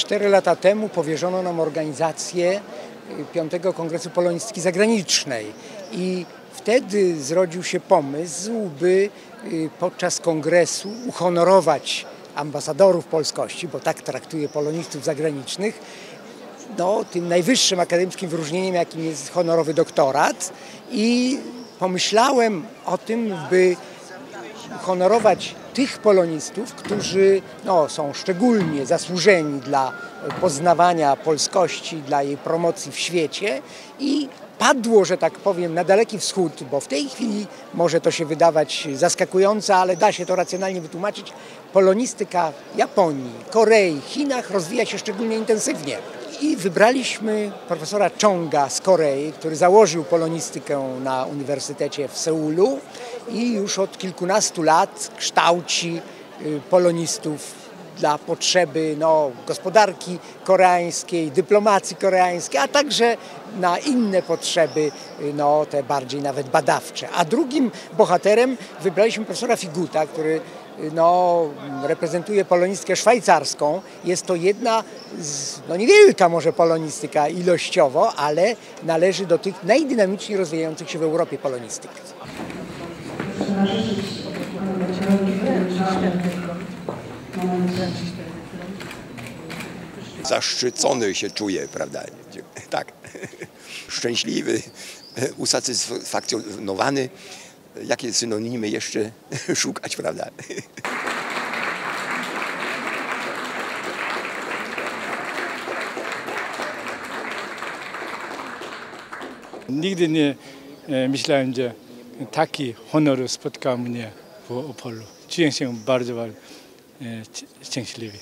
Cztery lata temu powierzono nam organizację Piątego Kongresu Polonistyki Zagranicznej. I wtedy zrodził się pomysł, by y, podczas kongresu uhonorować ambasadorów polskości, bo tak traktuje polonistów zagranicznych, no, tym najwyższym akademickim wyróżnieniem, jakim jest honorowy doktorat. I pomyślałem o tym, by honorować tych polonistów, którzy no, są szczególnie zasłużeni dla poznawania polskości, dla jej promocji w świecie i padło, że tak powiem, na Daleki Wschód, bo w tej chwili może to się wydawać zaskakujące, ale da się to racjonalnie wytłumaczyć. Polonistyka Japonii, Korei, Chinach rozwija się szczególnie intensywnie. I wybraliśmy profesora Chonga z Korei, który założył polonistykę na Uniwersytecie w Seulu i już od kilkunastu lat kształci y, polonistów dla potrzeby no, gospodarki koreańskiej, dyplomacji koreańskiej, a także na inne potrzeby, no, te bardziej nawet badawcze. A drugim bohaterem wybraliśmy profesora Figuta, który no, reprezentuje polonistkę szwajcarską. Jest to jedna z, no niewielka może polonistyka ilościowo, ale należy do tych najdynamiczniej rozwijających się w Europie polonistyk. Zaszczycony się czuję, prawda? Tak. Szczęśliwy, usatysfakcjonowany. Jakie synonimy jeszcze szukać, prawda? Nigdy nie e, myślałem, że taki honor spotka mnie w Opolu. Czuję się bardzo, bardzo e, szczęśliwy.